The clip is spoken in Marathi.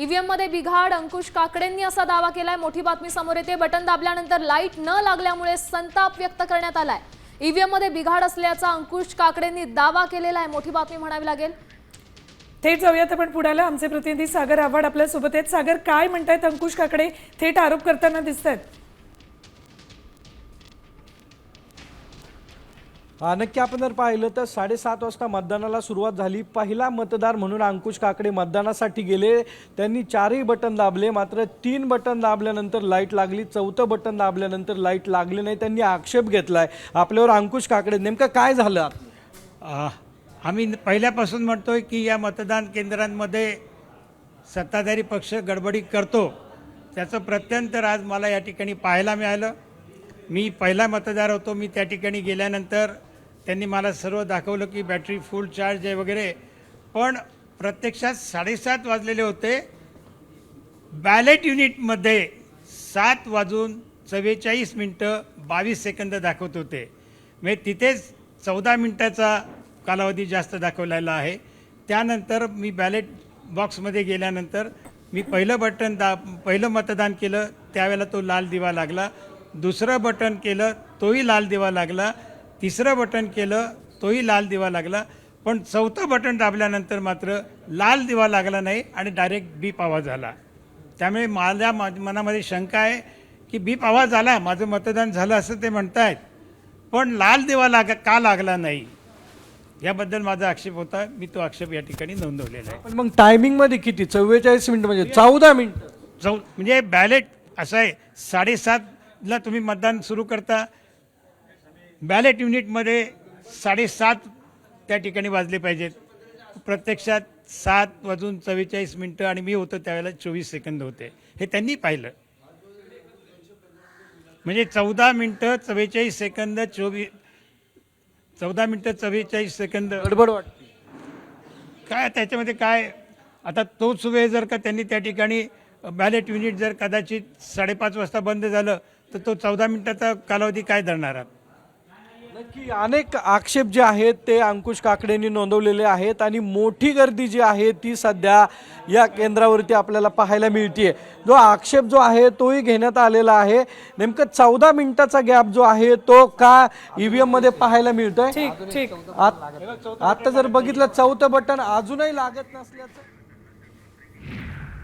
ईव्हीएममध्ये बिघाड अंकुश काकडेंनी असा दावा केलाय. मोठी बातमी समोर येते. बटन दाबल्यानंतर लाइट न लागल्यामुळे संताप व्यक्त करण्यात आलाय. ईव्हीएममध्ये बिघाड असल्याचा अंकुश काकडेंनी दावा केलेला आहे. मोठी बातमी म्हणावी लागेल. थेट जाऊयात आपण पुण्याला आमचे प्रतिनिधी सागर आव्हाड आपल्यासोबत आहेत. सागर काय म्हणतायत अंकुश काकडे? थेट आरोप करताना दिसत आहेत नक्की आपण जर पाहिलं तर साडेसात वाजता मतदानाला सुरुवात झाली. पहिला मतदार म्हणून अंकुश काकडे मतदानासाठी गेले. त्यांनी चारही बटन दाबले. मात्र तीन बटन दाबल्यानंतर लाइट लागली. चौथं बटन दाबल्यानंतर लाइट लागली नाही. त्यांनी आक्षेप घेतला आहे आपल्यावर अंकुश काकडे नेमकं काय झालं? आम्ही पहिल्यापासून पहिल्यापासून म्हणतोय की या मतदान केंद्रांमध्ये सत्ताधारी पक्ष गडबडी करतो. त्याचं प्रत्यंतर आज मला या ठिकाणी पाहायला मिळालं. मी पहिला मतदार होतो. मी त्या ठिकाणी गेल्यानंतर त्यांनी मला सर्व दाखवलं की बॅटरी फुल चार्ज आहे वगैरे. पण प्रत्यक्षात साडेसात वाजलेले होते. बॅलेट युनिटमध्ये सात वाजून चव्वेचाळीस मिनटं बावीस सेकंद दाखवत होते. म्हणजे तिथेच चौदा मिनटाचा कालावधी जास्त दाखवलेला आहे. त्यानंतर मी बॅलेट बॉक्समध्ये गेल्यानंतर मी पहिलं बटन दा पहिलं मतदान केलं. त्यावेळेला तो लाल दिवा लागला. दुसरं बटन केलं तोही लाल दिवा लागला. तिसरं बटन केलं तोही लाल दिवा लागला. पण चौथं बटन दाबल्यानंतर मात्र लाल दिवा लागला नाही आणि डायरेक्ट बीप आवाज आला. त्यामुळे माझ्या मा- मनामध्ये शंका आहे की बीप आवाज आला माझं मतदान झालं असं ते म्हणतायत. पण लाल दिवा लाग का लागला नाही? याबद्दल माझा आक्षेप होता. मी तो आक्षेप या ठिकाणी नोंदवलेला आहे. पण मग टायमिंगमध्ये किती? चव्वेचाळीस मिनिट म्हणजे चौदा मिनिट. चौ म्हणजे बॅलेट असं आहे. साडेसातला तुम्ही मतदान सुरू करता. बॅलेट युनिटमध्ये साडेसात त्या ठिकाणी वाजले पाहिजेत. प्रत्यक्षात सात वाजून चव्वेचाळीस मिनटं आणि मी होतो त्यावेळेला चोवीस सेकंद होते. हे त्यांनी पाहिलं. म्हणजे चौदा मिनटं चव्वेचाळीस सेकंद चोवीस चौदा मिनटं चव्वेचाळीस सेकंद. गडबड वाटते. काय त्याच्यामध्ये काय? आता तोच वेळ जर का त्यांनी त्या ठिकाणी बॅलेट युनिट जर कदाचित साडेपाच वाजता बंद झालं तर तो चौदा मिनिटाचा कालावधी काय धरणार आहात? नक्की अनेक आक्षेप जे आहेत ते अंकुश काकडेंनी नोंदवलेले आहेत आणि मोठी गर्दी जी आहे ती सध्या या केंद्रावरती आपल्याला पाहायला मिळते जो आक्षेप जो आहे तोही घेण्यात आलेला आहे. नेमकं चौदा मिनिटाचा गॅप जो आहे तो का ईव्हीएममध्ये पाहायला मिळतोय? ठीक ठीक. आत- आता जर बघितलं चौथं बटन अजूनही लागत नसल्याचं